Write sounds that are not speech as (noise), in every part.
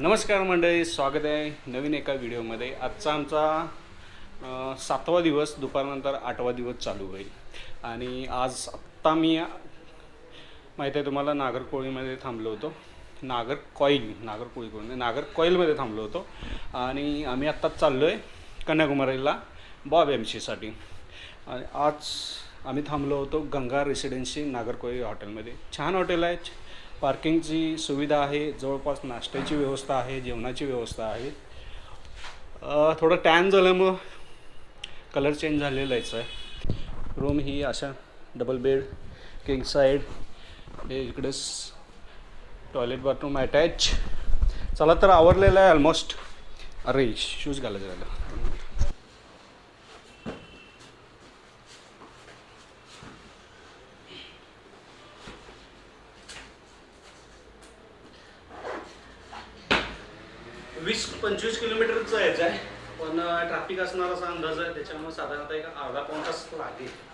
नमस्कार मंडळी स्वागत आहे नवीन एका व्हिडिओमध्ये. आजचा आमचा सातवा दिवस दुपारनंतर आठवा दिवस चालू होईल. आणि आज आत्ता मी माहिती आहे तुम्हाला नागरकोळीमध्ये थांबलो होतो. नागर कॉईल नागरकोळी कोळी नागर कॉईलमध्ये थांबलो होतो. आणि आम्ही आत्ताच चाललो आहे कन्याकुमारीला बॉब एम सीसाठी आणि आज आम्ही थांबलो होतो गंगा रेसिडेन्सी नागरकोळी हॉटेलमध्ये. छान हॉटेल आहे पार्किंगची सुविधा आहे जवळपास नाश्त्याची व्यवस्था आहे जेवणाची व्यवस्था आहे. थोडं टॅन झाल्यामुळं कलर चेंज झालेलाच आहे रूम ही अशा डबल बेड किंग साईड हे इकडेच टॉयलेट बाथरूम अटॅच चला तर आवरलेलं आहे ऑलमोस्ट अरे शूज घालायचं झालं वीस पंचवीस किलोमीटरचं यायचं आहे पण ट्रॅफिक असणार असा अंदाज आहे त्याच्यामुळे साधारणतः एक अर्धा पाऊन तास लागेल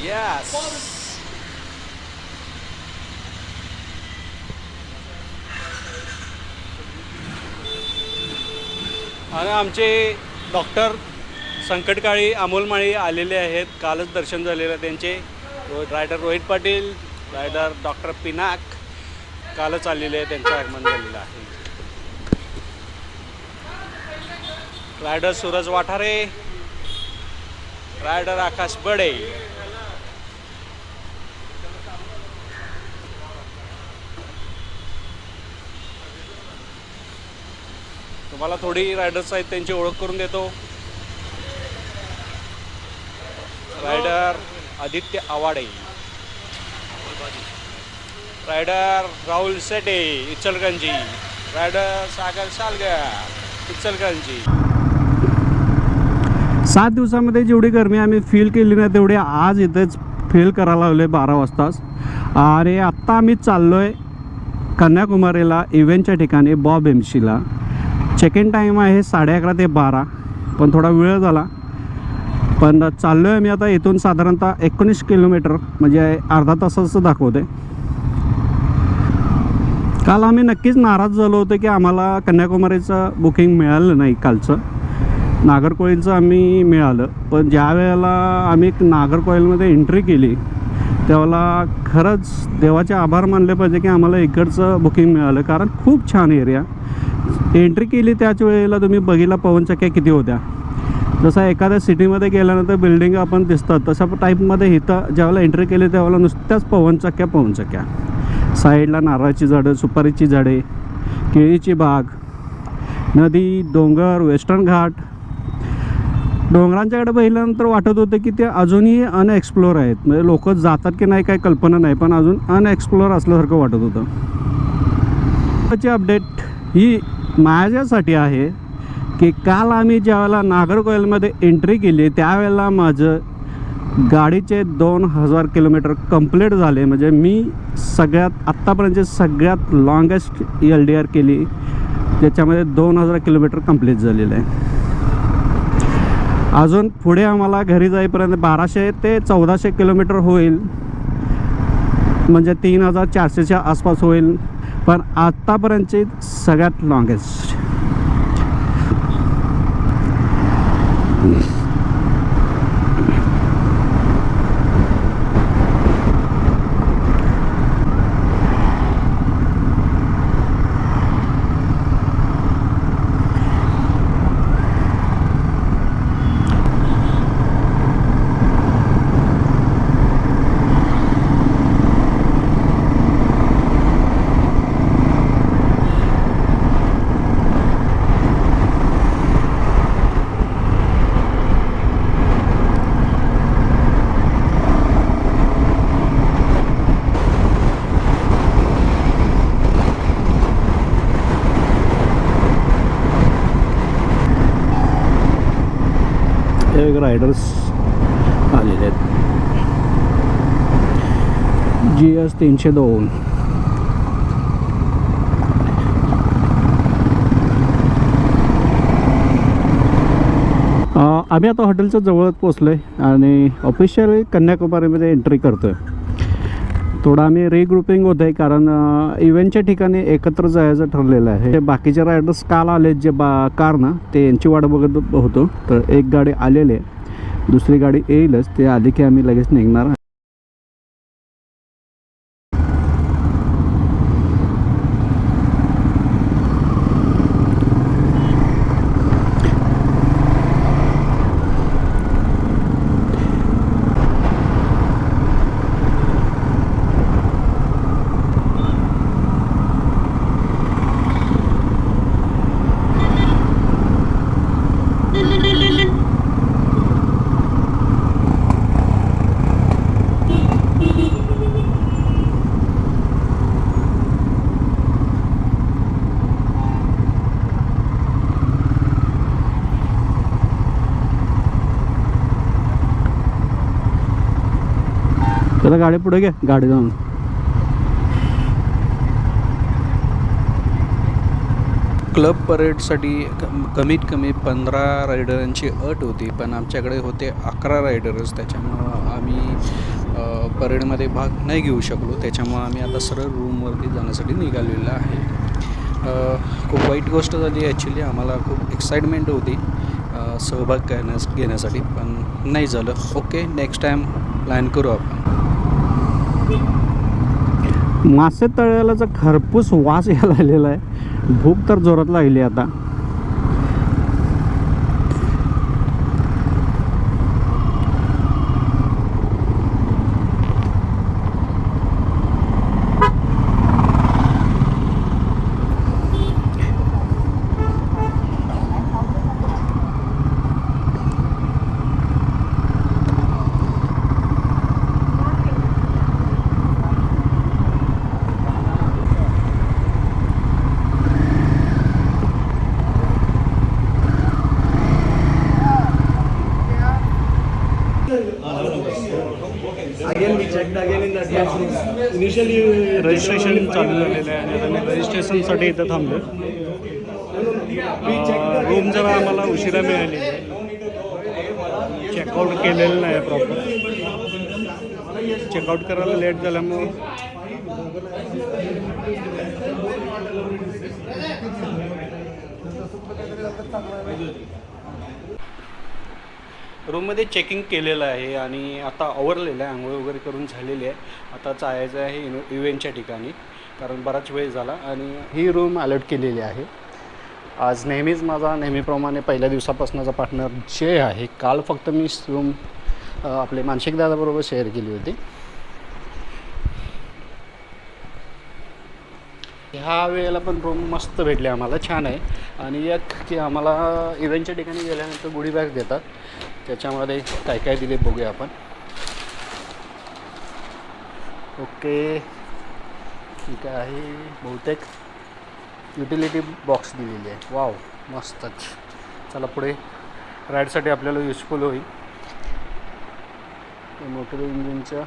Yes. आणि आमचे डॉक्टर संकटकाळी अमोलमाळी आलेले आहेत. कालच दर्शन झालेलं आहे त्यांचे. Row- rider Rohit Patil rider doctor Pinak कालच आलेले आहे त्यांचं आगमन झालेलं आहे. Rider Suraj Wathare rider Akash Bade. तुम्हाला थोडी रायडर्स आहेत त्यांची ओळख करून देतो. Rider Aditya Awade. Rider Rahul Sete Ichalkaranji rider Sagar Salgar Ichalkaranji सात दिवसामध्ये जेवढी गरमी आम्ही फील केली ना तेवढी आज इथेच फील करायला लावले बारा वाजताच. अरे आत्ता आम्ही चाललो आहे कन्याकुमारीला इव्हेंटच्या ठिकाणी बॉब एमशीला सीला चेक इन टाईम आहे साडे अकरा ते बारा. पण थोडा वेळ झाला. पण चाललो आहे मी आता इथून साधारणतः एकोणीस किलोमीटर म्हणजे अर्धा तासाचं दाखवते काल आम्ही नक्कीच नाराज झालो होतो की आम्हाला कन्याकुमारीचं बुकिंग मिळालं नाही कालचं. नागरकोळीचं आम्ही मिळालं. पण ज्या वेळेला आम्ही नागरकोईलमध्ये एंट्री केली त्यावेळेला खरंच देवाचे आभार मानले पाहिजे की आम्हाला इकडचं बुकिंग मिळालं. कारण खूप छान एरिया एंट्री केली त्याच वेळेला तुम्ही बघितला पवनचक्क्या किती होत्या. जसं एखाद्या सिटीमध्ये गेल्यानंतर बिल्डिंग आपण दिसतात तशा टाईपमध्ये इथं ज्यावेळेला एंट्री केली त्यावेळेला नुसत्याच पवनचक्क्या पवनचक्क्या साईडला नारळाची झाडं सुपारीची झाडे केळीची बाग नदी डोंगर वेस्टर्न घाट. डोंगरांच्याकडे पाहिल्यानंतर वाटत होतं की ते अजूनही अनएक्सप्लोर आहेत. म्हणजे लोक जातात की नाही काही कल्पना नाही पण अजून अनएक्सप्लोअर असल्यासारखं वाटत होतं. अपडेट ही माझ्यासाठी आहे की काल आम्ही ज्यावेळेला नागरकोयलमध्ये एंट्री केली त्यावेळेला माझं गाडीचे दोन हजार किलोमीटर कंप्लीट झाले. म्हणजे मी सगळ्यात आत्तापर्यंतचे सगळ्यात लॉंगेस्ट एल डी आर केली ज्याच्यामध्ये दोन हजार किलोमीटर कंप्लीट झालेलं आहे. अजून पुढे आम्हाला घरी जाईपर्यंत बाराशे ते चौदाशे किलोमीटर होईल. म्हणजे तीन हजार चारशेच्या आसपास होईल. पण आत्तापर्यंतची सगळ्यात लॉंगेस्ट एक रायडर्स आलेले आहेत. जी एस तीनशे दोन. आम्ही आता हॉटेलच्या जवळच पोचलो आहे आणि ऑफिशियली कन्याकुमारीमध्ये एंट्री करतो आहे थोडं आम्ही रिग्रुपिंग होत आहे कारण इव्हेंटच्या ठिकाणी एकत्र जायचं ठरलेलं आहे. हे बाकीचे रायडर्स काल आले जे बा कार ना ते यांची वाट बघत होतो. तर एक गाडी आलेली आहे. दुसरी गाडी येईलच. ते आली की आम्ही लगेच निघणार. त्याला गाडी पुढे घ्या गाडी जाऊन. क्लब परेडसाठी कम- कमीत कमी पंधरा रायडरांची अट होती पण आमच्याकडे होते अकरा रायडर्स त्याच्यामुळं आम्ही परेडमध्ये भाग नाही घेऊ शकलो. त्याच्यामुळं आम्ही आता सरळ रूमवरती जाण्यासाठी निघालेलं आहे. खूप वाईट गोष्ट झाली ॲक्च्युली आम्हाला खूप एक्साइटमेंट होती सहभाग करण्यास घेण्यासाठी पण नाही झालं. ओके नेक्स्ट टाईम प्लॅन करू आपण. मासे तळ्यालाचा खरपूस वास यायला आलेला आहे भूक तर जोरात लागली आता. इनिशियली रजिस्ट्रेशन चालू झालेलं आहे आणि आता मी रजिस्ट्रेशनसाठी इथं थांबलो. रूम जरा आम्हाला उशिरा मिळाली. चेकआउट केलेलं नाही प्रॉपर चेकआउट करायला लेट झाल्यामुळं. रूममध्ये चेकिंग केलेलं आहे आणि आता आवरलेलं आहे आंघोळ वगैरे करून झालेली आहे. आता चालायचं आहे इनो इव्हेंटच्या ठिकाणी कारण बराच वेळ झाला आणि ही रूम अलर्ट केलेली आहे. आज नेहमीच माझा नेहमीप्रमाणे पहिल्या दिवसापासूनचा पार्टनर जे आहे काल फक्त मी रूम आपले मानसिक दादाबरोबर शेअर केली होती. ह्या वेळेला पण रूम मस्त भेटले आम्हाला छान आहे. आणि एक की आम्हाला इव्हेंटच्या ठिकाणी गेल्यानंतर गुढी बॅग देतात. त्याच्यामध्ये काय काय दिले बघूया आपण. ओके. ठीक आहे. बहुतेक युटिलिटी बॉक्स दिलेली आहे. वाव मस्तच. चला पुढे. राईडसाठी आपल्याला युजफुल होईल. मोटर इंजिनचं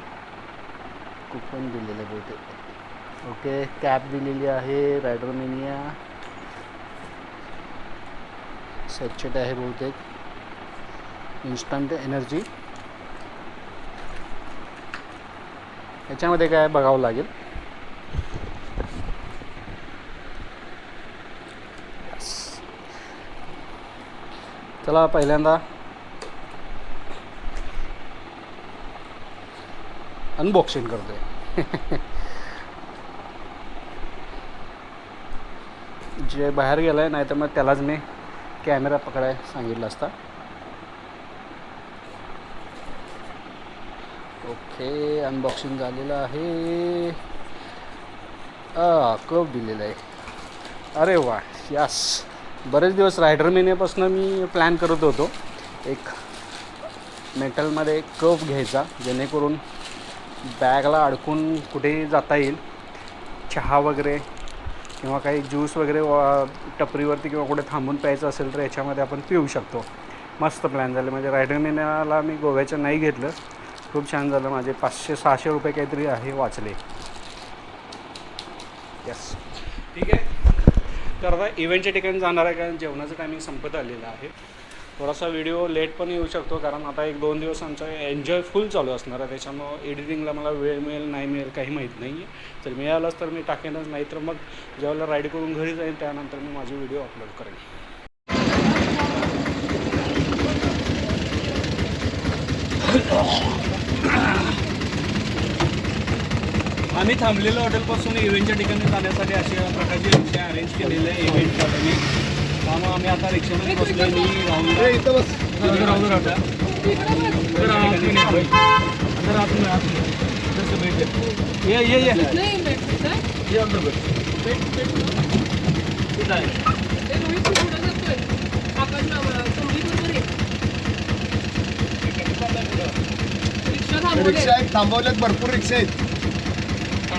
कुपन दिलेलं आहे बहुतेक. ओके कॅप दिलेली आहे रायडर मिनिया आहे बहुतेक. इन्स्टंट एनर्जी याच्यामध्ये काय बघावं लागेल? चला पहिल्यांदा अनबॉक्सिंग करतोय. (laughs) जे बाहेर गेलं आहे नाही तर मग त्यालाच मी कॅमेरा पकडाय सांगितलं असता. ओके अनबॉक्सिंग झालेलं आहे. कप दिलेला आहे. अरे वा यास. बरेच दिवस रायडर महिन्यापासून मी प्लॅन करत होतो. एक मेटलमध्ये कप घ्यायचा जेणेकरून बॅगला अडकून कुठेही जाता येईल. चहा वगैरे किंवा काही ज्यूस वगैरे वा टपरीवरती किंवा कुठे थांबून प्यायचं असेल तर याच्यामध्ये आपण पिऊ शकतो. मस्त प्लॅन झाले. म्हणजे रायडर महिन्याला मी गोव्याचं नाही घेतलं. खूप छान झालं. माझे पाचशे सहाशे रुपये काहीतरी आहे वाचले. यस ठीक आहे. तर आता इव्हेंटच्या ठिकाणी जाणार आहे कारण जेवणाचं टायमिंग संपत आलेलं आहे. थोडासा व्हिडिओ लेट पण येऊ शकतो कारण आता एक दोन दिवस आमचा एन्जॉय फुल चालू असणार आहे. त्याच्यामुळं एडिटिंगला मला वेळ मिळेल नाही मिळेल काही माहीत नाही आहे तर मिळालंच तर मी टाकेनच नाही तर मग ज्यावेळेला राईड करून घरी जाईन त्यानंतर मी माझे व्हिडिओ अपलोड करेन. आम्ही थांबलेलं हॉटेलपासून इव्हेंटच्या ठिकाणी जाण्यासाठी अशा प्रकारचे रिक्षा अरेंज केलेले आहे इव्हेंटसाठी त्यामुळे आम्ही आता रिक्षामध्ये बसलो मी राहून इथं बस. राहून राहता. अंदर आतून आतून जसं भेटेल. ये ये अंदर आहे. रिक्षा थांबवल्यात भरपूर रिक्षा आहेत.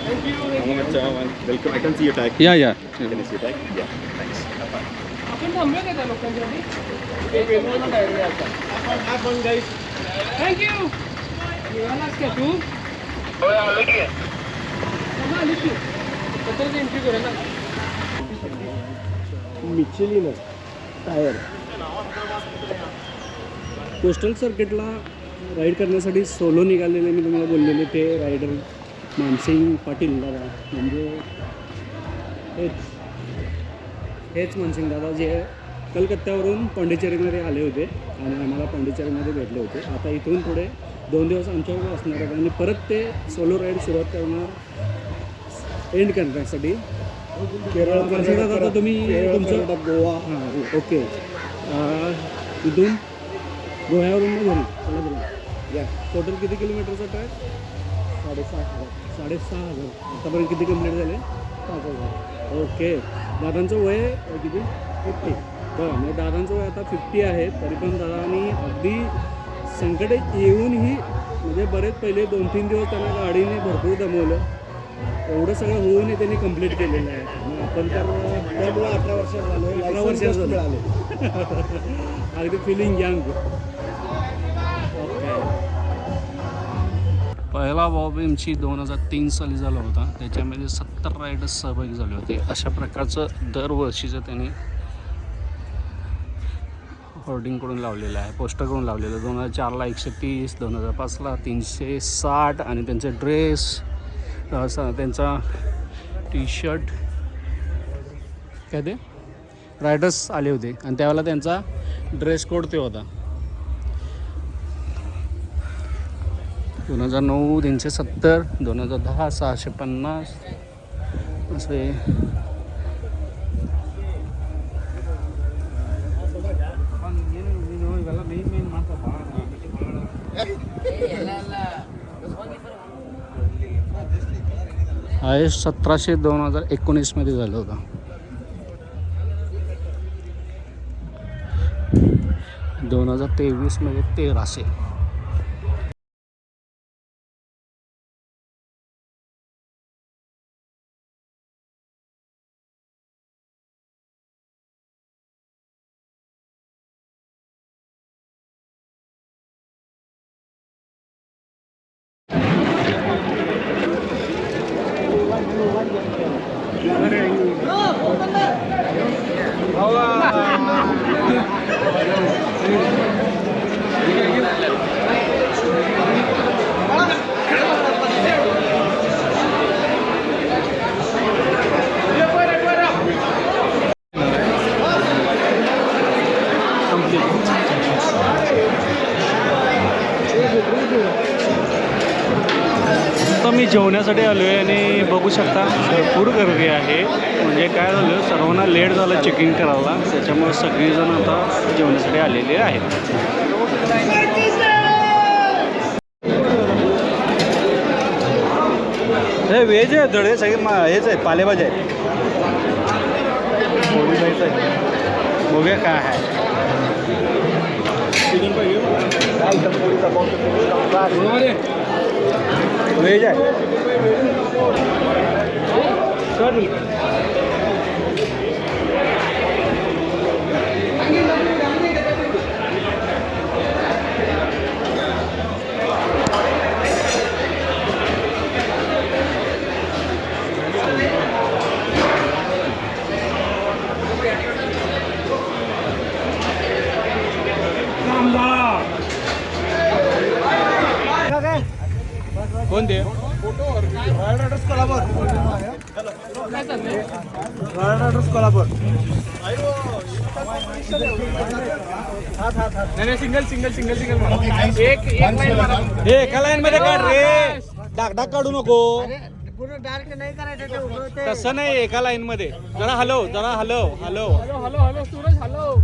I can see your tag. या या Can you see your tag? Yeah. Thanks. आपण थांबलो का त्या लोकांसाठी थँक्यू निघालास का तू आलीस तू पत्रच एंट्री करू ना मिचेलिन टायर कोस्टल सर्किटला राईड करण्यासाठी सोलो निघालेले मी तुम्हाला बोललेले ते रायडर मानसिंग पाटील दादा. म्हणजे हेच. हेच मानसिंग दादा जे कलकत्त्यावरून पांडिचेरीमध्ये आले होते आणि आम्हाला पांडिचेरीमध्ये भेटले होते. आता इथून पुढे दोन दिवस आमच्याकडे असणार आहेत आणि परत ते सोलो राईड सुरुवात करणार एंड करण्यासाठी. केरळ मानसिंग दादा आता तुम्ही तुमचं गोवा. हां ओके. इथून गोव्यावरून घरी? या. टोटल किती किलोमीटरचा ट्रॅक साडेसहा हजार. साडेसहा हजार. आतापर्यंत किती कंप्लीट झाले? पाच हजार. ओके दादांचं वय किती? फिफ्टी बरं म्हणजे दादांचं वय आता फिफ्टी आहे. तरी पण दादांनी अगदी संकट येऊनही म्हणजे बरेच पहिले दोन तीन दिवस त्यांना गाडीने भरपूर दमवलं. एवढं सगळं होऊनही त्यांनी कंप्लीट केलेलं आहे. आपण तर अठरा वर्ष झालं. अठरा वर्ष झालं. (laughs) अगदी फिलिंग यंग पहिला बॉब एमची दोन हजार तीन साली झाला होता. त्याच्यामध्ये सत्तर रायडर्स सहभागी झाले होते. अशा प्रकारचं दरवर्षीचं त्याने होर्डिंगकडून लावलेलं आहे. पोस्टरकडून लावलेलं आहे. दोन हजार चारला एकशे तीस दोन हजार पाचला तीनशे साठ आणि त्यांचे ड्रेस त्यांचा टी शर्ट काय ते? रायडर्स आले होते. आणि त्यावेळेला त्यांचा ड्रेस कोड ते होता. दोन हजार नऊ तीनशे सत्तर दोन हजार दहा सहाशे पन्नास. असे आहे सतराशे दोन हजार एकोणीसमध्ये झालं होतं. दोन हजार तेवीसमध्ये तेराशे. मी जेवण्यासाठी आलो आहे आणि बघू शकता. भरपूर गर्दी आहे. म्हणजे काय झालं सर्वांना लेट झालं चेकिंग करायला. त्याच्यामुळे सगळीजण आता जेवण्यासाठी आलेले आहेत. हे व्हेज आहे धडे सगळे मा हेच आहेत पालेभाज्या आहेत आहे. बघूया काय आहे? व्हेज आहे. sòlid. Single single single single एक एक लाईन मारा. हे एका लाईन मध्ये काढ रे. डाग डाग काढू नको. तसं नाही एका लाईन मध्ये. जरा हलव जरा हलव हलव. Hello hello hello Suraj hello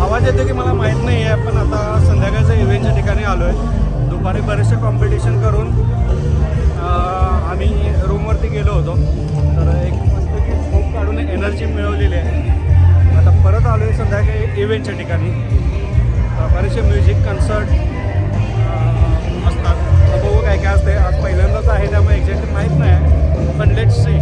आवाज येतो की मला माहीत नाही आहे पण आता संध्याकाळच्या इव्हेंटच्या ठिकाणी आलो आहे दुपारी बरेचसे कॉम्पिटिशन करून आम्ही रूमवरती गेलो होतो. तर एक मस्त स्मोक काढून एनर्जी मिळवलेली आहे. आता परत आलो आहे संध्याकाळी इव्हेंटच्या ठिकाणी. बरेचसे म्युझिक कन्सर्ट असतात बघू काय काय असते आज पहिल्यांदाच आहे त्यामुळे एक्झॅक्ट माहीत नाही. पण लेट्स सी